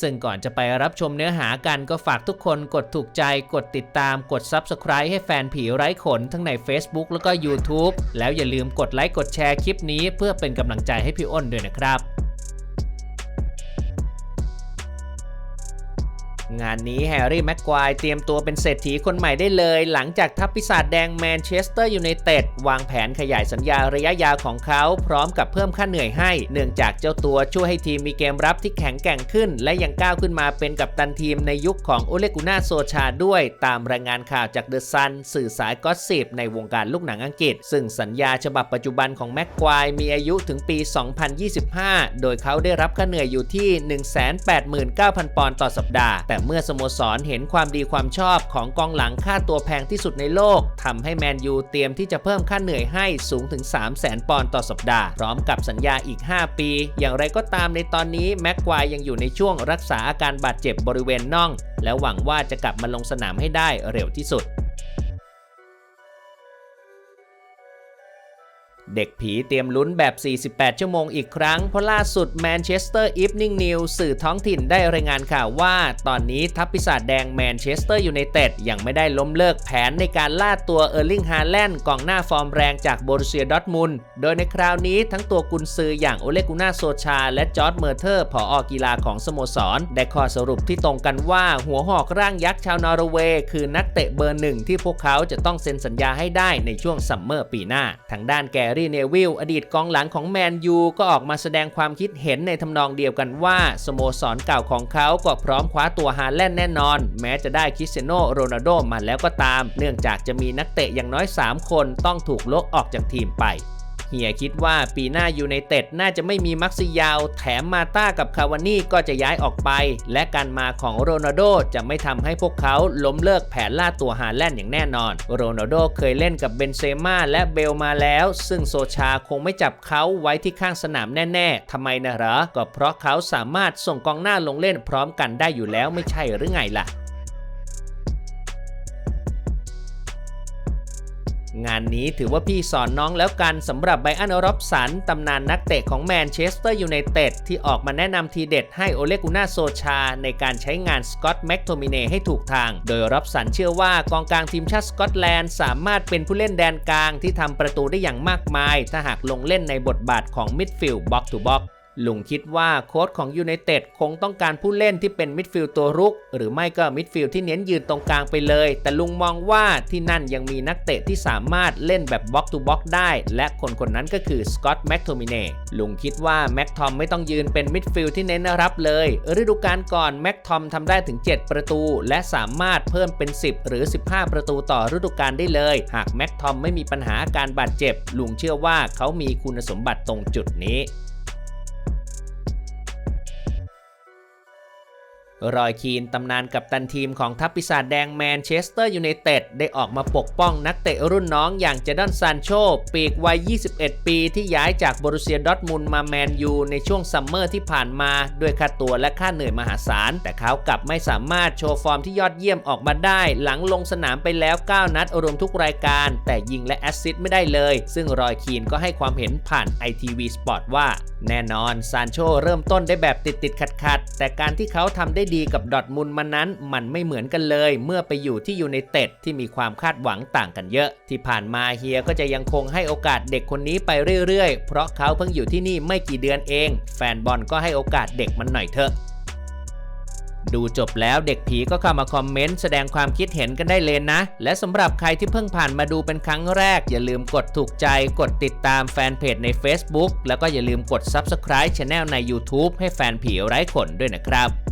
ซึ่งก่อนจะไปรับชมเนื้อหากันก็ฝากทุกคนกดถูกใจกดติดตามกด Subscribe ให้แฟนผีไร้ขนทั้งใน Facebook แล้วก็ YouTube แล้วอย่าลืมกดไลค์กดแชร์คลิปนี้เพื่อเป็นกำลังใจให้พี่อ้นด้วยนะครับ งานนี้แฮร์รี่แม็กควายเตรียมตัวเป็นเศรษฐีคนใหม่ได้เลย หลังจากทัพปีศาจแดงแมนเชสเตอร์ยูไนเต็ดวางแผนขยายสัญญาระยะยาวของเขา พร้อมกับเพิ่มค่าเหนื่อยให้ เนื่องจากเจ้าตัวช่วยให้ทีมมีเกมรับที่แข็งแกร่งขึ้น และยังก้าวขึ้นมาเป็นกัปตันทีมในยุคของโอเลกุน่าโซชาด้วย ตามรายงานข่าวจากเดอะซันสื่อสายก็อสซิบในวงการลูกหนังอังกฤษ ซึ่งสัญญาฉบับปัจจุบันของแม็กควายมีอายุถึงปี 2025 โดยเขาได้รับค่าเหนื่อยอยู่ที่ 189,000 ปอนด์ต่อสัปดาห์แต่เมื่อสโมสรเห็นความดีความชอบของกองหลังค่าตัวแพงที่สุดในโลกทำให้แมนยูเตรียมที่จะเพิ่มค่าเหนื่อยให้สูงถึง 3 0 0แสนปอนด์ต่อสัปดาห์ พร้อมกับสัญญาอีก 5 ปี อย่างไรก็ตามในตอนนี้แม็กควายยังอยู่ในช่วงรักษาอาการบาดเจ็บบริเวณน่อง และหวังว่าจะกลับมาลงสนามให้ได้เร็วที่สุด เด็กผีเตรียมลุ้นแบบ 48 ชั่วโมงอีกครั้ง เพราะล่าสุดแมนเชสเตอร์อีฟนิ่งนิวสื่อท้องถิ่นได้รายงานข่าวว่า ตอนนี้ทัพปีศาจแดงแมนเชสเตอร์ยูไนเต็ดยังไม่ได้ล้มเลิกแผนในการล่าตัวเออร์ลิงฮาแลนด์กองหน้าฟอร์มแรงจากโบรุเซียดอร์ทมุนด์โดยในคราวนี้ทั้งตัวกุนซืออย่างโอเลกุน่าโซชา และจอร์ดเมอร์เทอร์ผออกีฬาของสโมสร ได้ข้อสรุปที่ตรงกันว่าหัวหอกร่างยักษ์ชาวนอร์เวย์คือนักเตะเบอร์หนึ่งที่พวกเขาจะต้องเซ็นสัญญาให้ได้ในช่วงซัมเมอร์ปีหน้าทางด้านแกรี่เนวิลอดีตกองหลังของแมนยูก็ออกมาแสดงความคิดเห็นในทำนองเดียวกันว่า สโมสรเก่าของเขาก็พร้อมคว้าตัวฮาแลนด์แน่นอน แม้จะได้คริสเตียโนโรนัลโดมาแล้วก็ตาม เนื่องจากจะมีนักเตะอย่างน้อย 3 คนต้องถูกลกออกจากทีมไป เฮียคิดว่าปีหน้ายูไนเต็ดน่าจะไม่มีมักซิยาวแถมมาต้ากับคาวานี่ก็จะย้ายออกไป และการมาของโรนัลโดจะไม่ทำให้พวกเขาล้มเลิกแผนล่าตัวฮาแลนด์อย่างแน่นอน โรนัลโดเคยเล่นกับเบนเซม่าและเบลมาแล้ว ซึ่งโซชาคงไม่จับเขาไว้ที่ข้างสนามแน่ๆทำไมนะเหรอ ก็เพราะเขาสามารถส่งกองหน้าลงเล่นพร้อมกันได้อยู่แล้วไม่ใช่หรือไงล่ะ งานนี้ถือว่าพี่สอนน้องแล้วกันสำหรับไบอันรอบสันตำนานนักเตะของแมนเชสเตอร์ยูไนเต็ดที่ออกมาแนะนำทีเด็ดให้โอเลกุน่าโซชา ในการใช้งานสกอตแม็กโทมิเนให้ถูกทาง โดยรอบสันเชื่อว่ากองกลางทีมชาติสกอตแลนด์สามารถเป็นผู้เล่นแดนกลางที่ทำประตูได้อย่างมากมาย ถ้าหากลงเล่นในบทบาทของมิดฟิลด์บ็อกทูบ็อก ลุงคิดว่าโค้ชของยูไนเต็ดคงต้องการผู้เล่นที่เป็นมิดฟิลด์ตัวรุก หรือไม่ก็มิดฟิลด์ที่เน้นยืนตรงกลางไปเลย แต่ลุงมองว่าที่นั่นยังมีนักเตะที่สามารถเล่นแบบบล็อกทูบล็อกได้ และคนคนนั้นก็คือสกอตต์แม็กโทมิเน่ลุงคิดว่าแม็กทอมไม่ต้องยืนเป็นมิดฟิลด์ที่เน้นรับเลยฤดูกาลก่อนแม็กทอมทำได้ถึง 7 ประตู และสามารถเพิ่มเป็น 10 หรือ 15 ประตูต่อฤดูกาลได้เลย หากแม็กทอมไม่มีปัญหาการบาดเจ็บ ลุงเชื่อว่าเขามีคุณสมบัติตรงจุดนี้ รอยคีนตำนานกับตันทีมของทัพปีศาจแดงแมนเชสเตอร์ยูไนเต็ดได้ออกมาปกป้องนักเตะรุ่นน้องอย่างเจดอนซานโชปีกวัย 21 ปีที่ย้ายจากบรูเซียดอร์ทมุนมาแมนยูในช่วงซัมเมอร์ที่ผ่านมา ด้วยค่าตัวและค่าเหนื่อยมหาศาล แต่เขากลับไม่สามารถโชว์ฟอร์มที่ยอดเยี่ยมออกมาได้ หลังลงสนามไปแล้ว 9 นัดรวมทุกรายการ แต่ยิงและแอสซิสต์ไม่ได้เลย ซึ่งรอยคีนก็ให้ความเห็นผ่าน ITV Sport ว่า แน่นอนซานโชเริ่มต้นได้แบบติดติดขัดขัดแต่การที่เขาทำได้ดีกับดอทมุนมานั้น มันไม่เหมือนกันเลย เมื่อไปอยู่ที่ยูไนเต็ดที่มีความคาดหวังต่างกันเยอะ ที่ผ่านมาเฮียก็จะยังคงให้โอกาสเด็กคนนี้ไปเรื่อยๆ เพราะเขาเพิ่งอยู่ที่นี่ไม่กี่เดือนเอง แฟนบอลก็ให้โอกาสเด็กมันหน่อยเถอะดูจบแล้วเด็กผีก็เข้ามาคอมเมนต์แสดงความคิดเห็นกันได้เลยนะ และสำหรับใครที่เพิ่งผ่านมาดูเป็นครั้งแรก อย่าลืมกดถูกใจกดติดตามแฟนเพจใน Facebook แล้วก็อย่าลืมกด Subscribe Channel ใน YouTube ให้แฟนผีไร้ขนด้วยนะครับ